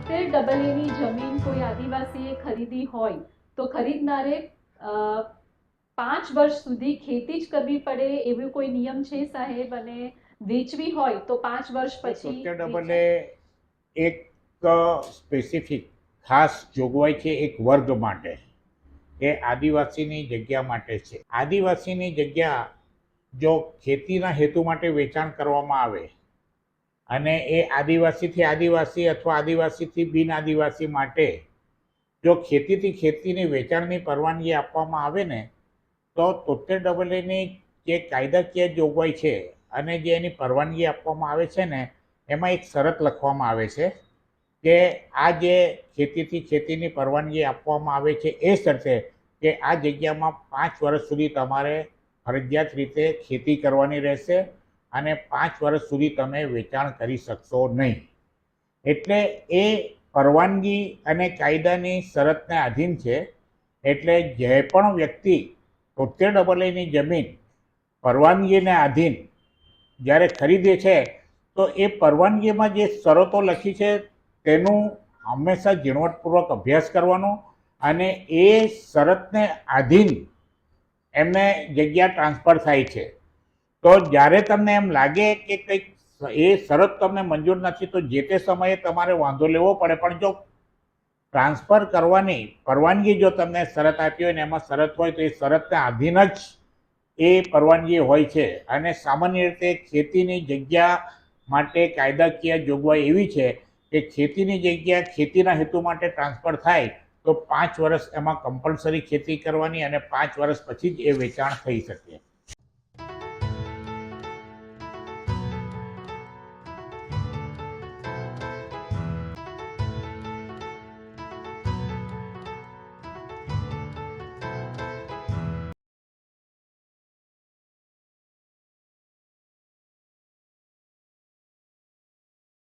તોતેર ડબલ એની જમીન કોઈ આદિવાસીએ ખરીદી હોય તો ખરીદનારે પાંચ વર્ષ સુધી ખેતી જ કરવી પડે એવો કોઈ નિયમ છે સાહેબ અને વેચવી હોય તો પાંચ વર્ષ પછી ડબલ ડબલે એક સ્પેસિફિક ખાસ જોગવાઈ છે એક વર્ગ માટે એ આદિવાસીની જગ્યા માટે છે. આદિવાસીની જગ્યા જો ખેતીના હેતુ માટે વેચાણ કરવામાં આવે અને એ આદિવાસીથી આદિવાસી અથવા આદિવાસીથી બિન આદિવાસી માટે જો ખેતીથી ખેતીની વેચાણની પરવાનગી આપવામાં આવે ને, તો તોતેર ડબલ એની જે કાયદાકીય જોગવાઈ છે અને જે એની પરવાનગી આપવામાં આવે છે ને, એમાં એક શરત લખવામાં આવે છે કે આ જે ખેતીથી ખેતીની પરવાનગી આપવામાં આવે છે એ શરતે કે આ જગ્યામાં પાંચ વર્ષ સુધી તમારે ફરજિયાત રીતે ખેતી કરવાની રહેશે અને પાંચ વર્ષ સુધી તમે વેચાણ કરી શકશો નહીં. એટલે એ પરવાનગી અને કાયદાની શરતને આધીન છે. એટલે જે પણ વ્યક્તિ તોતેર ડબલ એની જમીન પરવાનગીને આધીન જ્યારે ખરીદે છે, તો એ પરવાનગીમાં જે શરતો લખી છે, તેનું હંમેશા ઝીણવટપૂર્વક અભ્યાસ કરવાનો અને એ શરતને આધીન એમને જગ્યા ટ્રાન્સફર થાય છે. તો જ્યારે તમને એમ લાગે કે કંઈક એ શરત તમને મંજૂર નથી, તો જે તે સમયે તમારે વાંધો લેવો પડે. પણ જો ટ્રાન્સફર કરવાની પરવાનગી જો તમને શરત આપી હોય ને એમાં શરત હોય, તો એ શરતને આધીન જ એ પરવાનગી હોય છે. અને સામાન્ય રીતે ખેતીની જગ્યા માટે કાયદાકીય જોગવાઈ એવી છે કે ખેતીની જગ્યા ખેતીના હેતુ માટે ટ્રાન્સફર થાય, તો પાંચ વર્ષ એમાં કમ્પલસરી ખેતી કરવાની અને પાંચ વર્ષ પછી જ એ વેચાણ થઈ શકે.